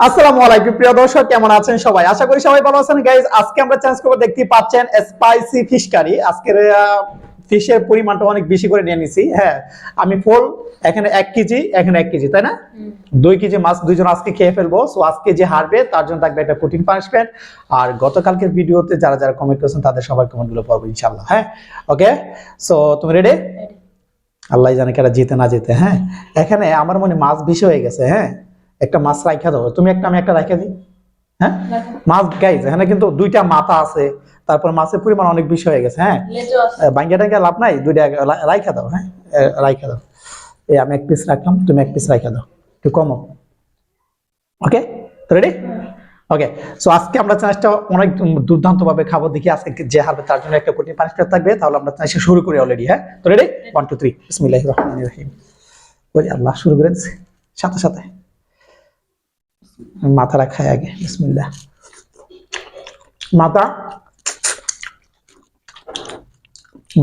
আসসালামু আলাইকুম প্রিয় দর্শক কেমন আছেন সবাই? আশা করি সবাই ভালো আছেন। গাইজ আজকে আমরা চেঞ্জ করব দেখতে পাচ্ছেন স্পাইসি ফিশ কারি আজকের ফিশের পরিমাণটা অনেক বেশি করে নিয়ে নিছি। হ্যাঁ আমি ফুল এখানে এক কেজি এখানে এক কেজি তাই না? দুই কেজি মাছ দুইজন আজকে খেয়ে ফেলব। সো আজকে যে হারবে তার জন্য থাকবে একটা কঠিন পানিশমেন্ট আর গতকালকের ভিডিওতে যারা যারা কমেন্ট করেছেন তাদের সবার কমেন্টগুলো পাবো ইনশাল্লাহ হ্যাঁ? ওকে সো তুমি রেডি আল্লাহ জানে কারা জিতে না জিতে হ্যাঁ? এখানে আমার মনে মাছ বেশি হয়ে গেছে হ্যাঁ? একটা মাছ রাইখা দাও তুমি একটা আমি একটা রাইখা দিই। হ্যাঁ? মাছ গাইজ এখানে কিন্তু দুইটা মাথা আছে তারপর মাছের পরিমাণ অনেক বেশি হয়ে গেছে হ্যাঁ? বাঙ্গা টাঙ্গা লাভ নাই? দুইটা রাইখা দাও হ্যাঁ? রাইখা দাও। এই আমি এক পিস রাখলাম তুমি এক পিস রাইখা দাও। একটু কমো। ওকে রেডি ওকে সো আজকে আমরা চ্যানেলটা অনেক দুর্দান্ত ভাবে খাব। দেখি আজকে যে হারবে তার জন্য একটা কোটি পানিশমেন্ট থাকবে। তাহলে আমরা চ্যানেলটা শুরু করি অলরেডি হ্যাঁ? তো রেডি ওয়ান টু থ্রি বিসমিল্লাহির রহমানির রহিম। ওই আল্লাহ শুরু করে দিচ্ছি সাথে সাথে। মাথা রাখায় আগে, বিসমিল্লাহ। মাথা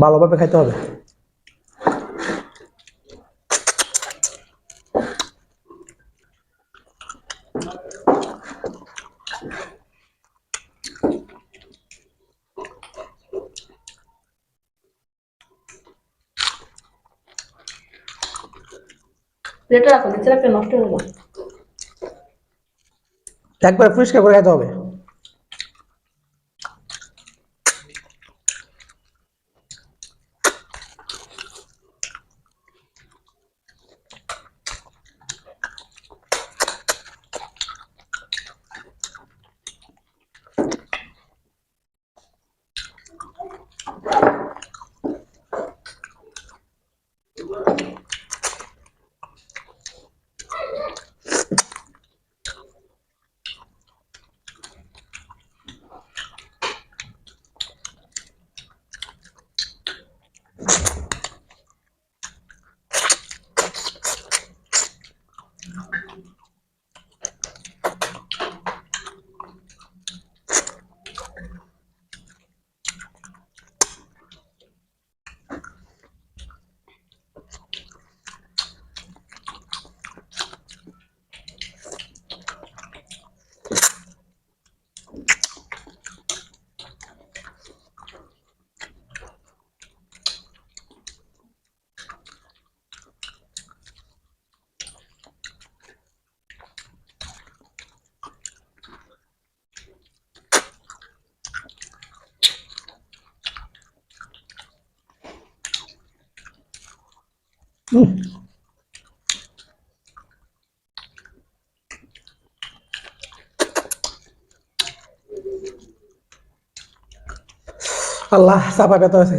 ভালোভাবে খাইতে হবে। প্লেটে রাখো নিচে রাখলে নষ্ট হয়ে যাবে। একবার পরিষ্কার করে খাইতে হবে আল্লাহ চাপা ব্যথা হয়েছে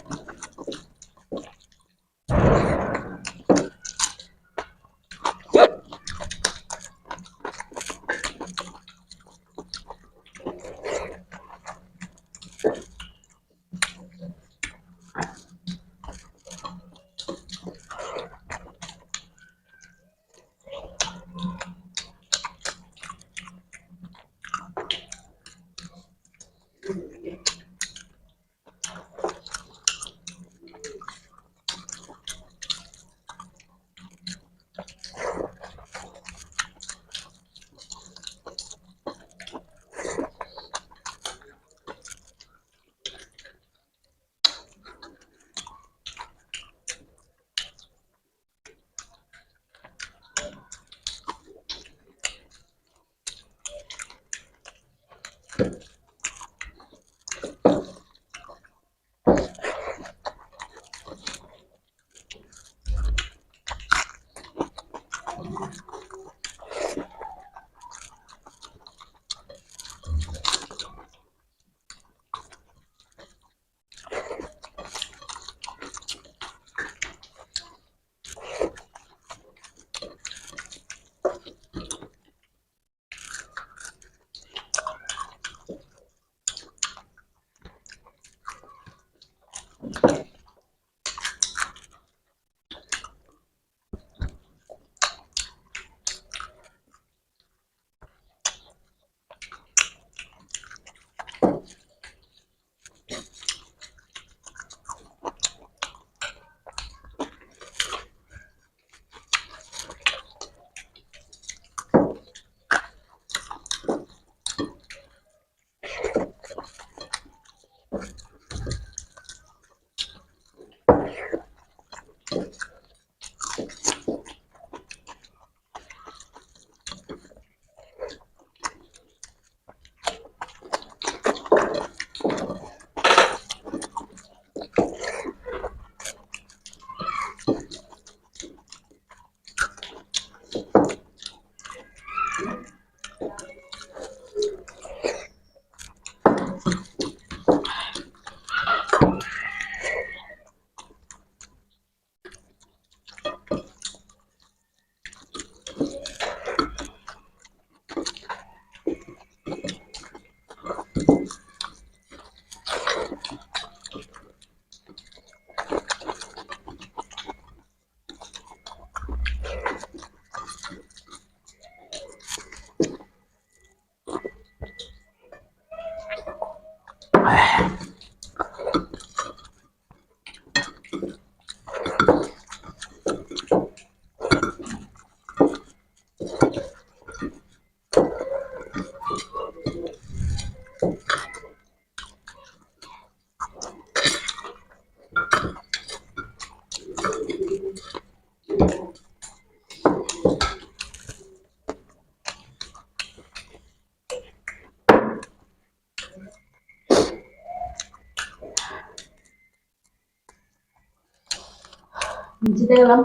জিতে গেলাম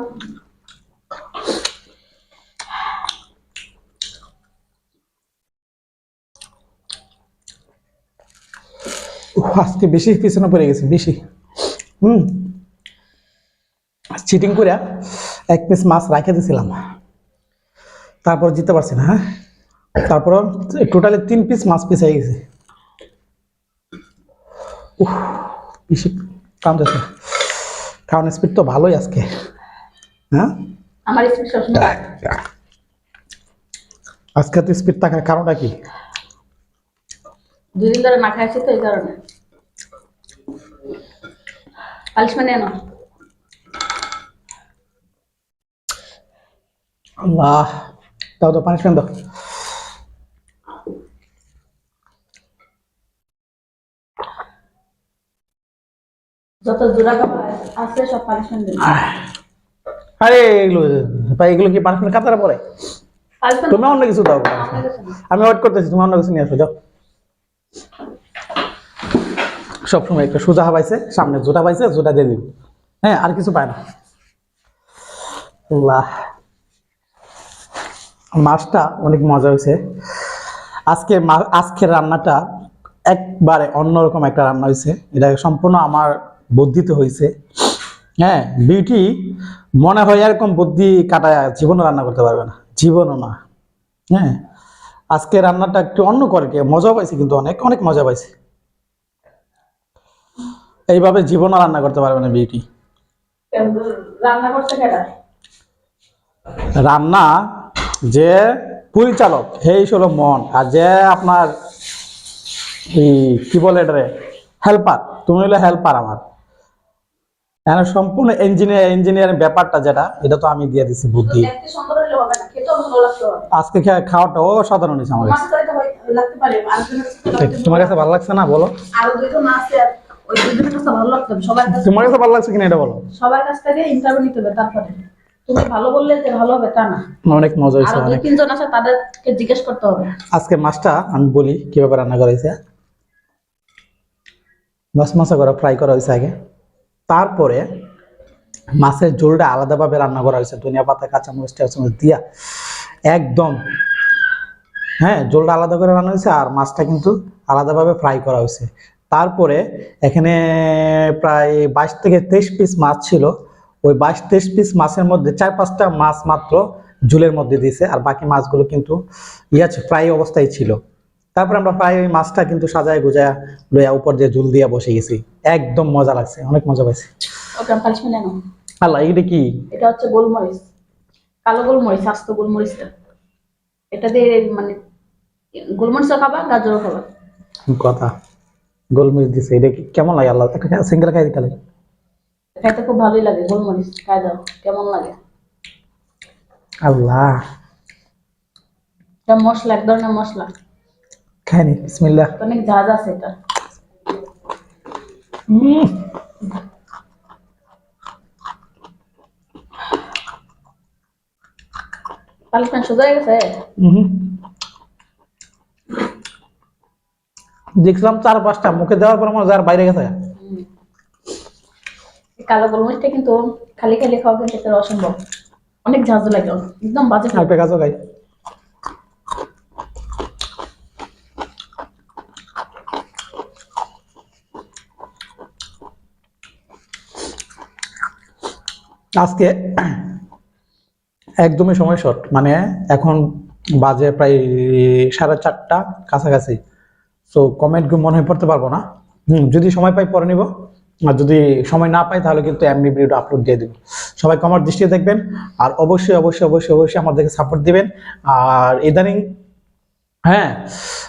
আজকে বেশি পিছনে পড়ে গেছে, বেশি। হুম। চিটিং করে এক পিস মাছ রাখে দিয়েছিলাম তারপর জিতে পারছি না হ্যাঁ? তারপর টোটালি তিন পিস মাছ পিস হয়ে গেছে। উহ, বেশি কাম যাচ্ছে কারণ স্পিড তো ভালোই আজকে। হ্যাঁ? আমার স্পিড সবসময় আজকে তো স্পিড থাকার কারণটা কি? দুই দিন ধরে না খাইছি তো এই কারণে। পালিশ মানে এনো। আল্লাহ দাও তো পানিশমেন্ট দাও যত জোড়া খাবার আছে সব পানিশমেন্ট দেবে। আরে এগুলো ভাই এগুলো কি পানিশমেন্ট কাতারে পানিশমেন্ট তুমি অন্য কিছু দাও। আমি ওয়েট করতেছি তুমি অন্য কিছু নিয়ে আসো যাও। সবসময় একটা সোজা পাইছে সামনে জোটা পাইছে জোটা দিয়ে দিব। হ্যাঁ আর কিছু পায় না। মাছটা অনেক মজা হয়েছে। আজকে আজকের রান্নাটা একবারে অন্যরকম একটা রান্না হয়েছে। এটা সম্পূর্ণ আমার বুদ্ধিতে হয়েছে হ্যাঁ বিউটি মনে হয় এরকম বুদ্ধি কাটায় জীবনও রান্না করতে পারবে না। জীবনও না। হ্যাঁ আজকে রান্নাটা একটু অন্য করে মজা পাইছি কিন্তু অনেক অনেক মজা পাইছি। এইভাবে জীবনও রান্না করতে পারবে না বিউটি। রান্না কেটা যে পরিচালক সেই হলো মন। আর যে আপনার এই কি বলে এটারে? হেল্পার তুমি হলো হেল্পার আমার। সম্পূর্ণ ইঞ্জিনিয়ার ইঞ্জিনিয়ারিং ব্যাপারটা যেটা এটা তো আমি দিয়ে দিছি বুদ্ধি। আজকে খা- খাওয়াটা ও সাধারণ হয়েছে আমার কাছে। হয়- তোমার কাছে ভালো লাগছে না বলো। তোমার কাছে ভালো লাগছে কিনা এটা বলো। সবার কাছ থেকে ইন্টারভিউ নিতে হবে তারপরে। তুমি ভালো বললে যে ভালো হবে তা না। অনেক মজা হয়েছে অনেক। তিনজন আছে তাদেরকে জিজ্ঞেস করতে হবে। আজকে মাছটা আমি বলি কীভাবে রান্না করা হয়েছে। মাছ মাছা করা ফ্রাই করা হয়েছে আগে। তারপরে মাছের ঝোলটা আলাদাভাবে রান্না করা হয়েছে। ধনিয়া পাতা, কাঁচামরিচ, টাচামরিচ দিয়া একদম হ্যাঁ ঝোলটা আলাদা করে রান্না হয়েছে আর মাছটা কিন্তু আলাদাভাবে ফ্রাই করা হয়েছে। তারপরে এখানে প্রায় বাইশ থেকে তেইশ পিস মাছ ছিল। ওই বাইশ তেইশ পিস মাছের মধ্যে চার পাঁচটা মাছ মাত্র ঝোলের মধ্যে দিয়েছে। আর বাকি মাছগুলো কিন্তু ইয়ে ফ্রাই অবস্থায় ছিল। তারপরে আমরা প্রায় ওই মাছটা কিন্তু সাজায় গুজায় লইয়া উপর দিয়ে ঝুল দিয়ে বসে গেছি। একদম মজা লাগছে অনেক মজা পাইছি। আল্লাহ এটা কি? এটা হচ্ছে গোলমরিচ কালো গোলমরিচ আস্ত গোলমরিচটা। এটা দিয়ে মানে গোলমরিচও খাবা গাজরও খাবা। কথা। গোলমরিচ দিছে এটা কি কেমন লাগে আল্লাহ? সিঙ্গেল খাই দিতে লাগে। খাইতে খুব ভালোই লাগে গোলমরিচ খাই দাও কেমন লাগে? আল্লাহ। এটা মশলা এক ধরনের মশলা। খাইনি বিসমিল্লাহ অনেক ঝাঁজ আছে এটা উম, পালিশমেন্ট সোজা হয়ে গেছে উহুম। দেখলাম চার পাঁচটা মুখে দেওয়ার পর আমার যার বাইরে গেছে এই কালো গোলমরিচটা কিন্তু খালি খালি খাওয়া কিন্তু এটা অসম্ভব অনেক ঝাঁজ লাগে একদম বাজে আর পেকাজও খাই আজকে একদমই সময় শর্ট মানে এখন বাজে প্রায় সাড়ে চারটা কাছাকাছি। তো কমেন্ট মনে হয় পড়তে পারব না। হুম, যদি সময় পাই পরে নিব। আর যদি সময় না পাই, তাহলে কিন্তু এমনি ভিডিওটা আপলোড দিয়ে দেবো। সবাই কমার দৃষ্টিতে দেখবেন। আর অবশ্যই অবশ্যই অবশ্যই অবশ্যই আমাদেরকে সাপোর্ট দিবেন। আর ইদানিং হ্যাঁ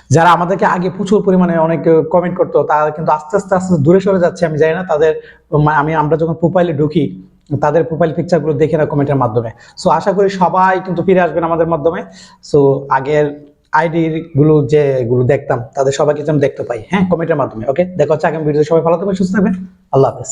যারা আমাদেরকে আগে প্রচুর পরিমাণে অনেক কমেন্ট করতো, তারা কিন্তু আস্তে আস্তে আস্তে দূরে সরে যাচ্ছে। আমি জানি না তাদের মা- আমি, আমরা যখন প্রোফাইলে ঢুকি তাদের প্রোফাইল পিকচারগুলো দেখে না কমেন্টের মাধ্যমে। সো আশা করি সবাই কিন্তু ফিরে আসবেন আমাদের মাধ্যমে। সো আগের আইডি গুলো যে গুলো দেখতাম, তাদের সবাইকে যেন দেখতে পাই হ্যাঁ কমেন্টের মাধ্যমে ওকে দেখা হচ্ছে আগামী ভিডিও সবাই ভালো থাকবেন, সুস্থ থাকবেন। আল্লাহ হাফেজ।